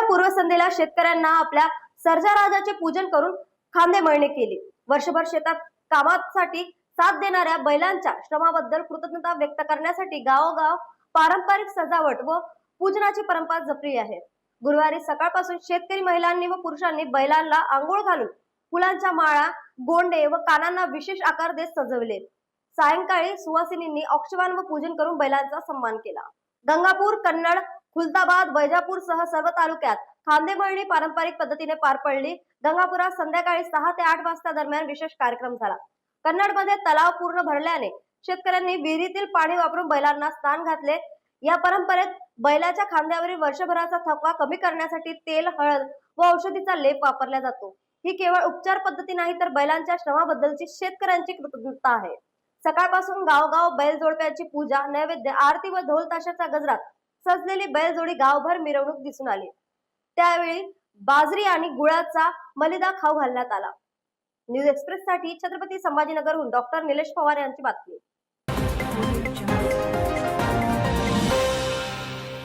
या पूर्वसंध्येला शेतकऱ्यांना आपल्या सर्जाराजाचे पूजन करून खांदे मळणी केली. वर्षभर शेतात कामासाठी साथ देणाऱ्या बैलांच्या श्रमाबद्दल कृतज्ञता व्यक्त करण्यासाठी गावोगाव पारंपरिक सजावट व पूजनाची परंपरा जपली आहे. गुरुवारी सकाळपासून शेतकरी महिलांनी व पुरुषांनी बैलांना आंघोळ घालून फुलांच्या माळा गोंडे व कानांना विशेष आकार देत सजवले. सायंकाळी सुवासिनींनी औक्षवान व पूजन करून बैलांचा सन्मान केला. गंगापूर कन्नड खुलताबाद वैजापूर सह सर्व तालुक्यात खांदेमळणी पारंपरिक पद्धतीने पार पडली. गंगापुरात संध्याकाळी सहा ते आठ वाजता दरम्यान विशेष कार्यक्रम झाला. कन्नडमध्ये तलाव पूर्ण भरल्याने शेतकऱ्यांनी विहिरीतील पाणी वापरून बैलांना स्नान घातले. या परंपरेत बैलाच्या खांद्यावरील वर्षभराचा थकवा कमी करण्यासाठी तेल हळद व औषधीचा लेप वापरला जातो. ही केवळ उपचार पद्धती नाही तर बैलांच्या श्रमाबद्दलची शेतकऱ्यांची कृतज्ञता आहे. सकाळपासून गावगाव बैल जोडप्याची पूजा नैवेद्य आरती व ढोल ताशाच्या गजरात सजलेली बैलजोडी गावभर मिरवणूक दिसून आली. त्यावेळी बाजरी आणि गुळाचा मलिदा खाऊ घालण्यात आला. न्यूज एक्सप्रेस साठी छत्रपती संभाजीनगरहून डॉक्टर निलेश पवार यांची बातमी.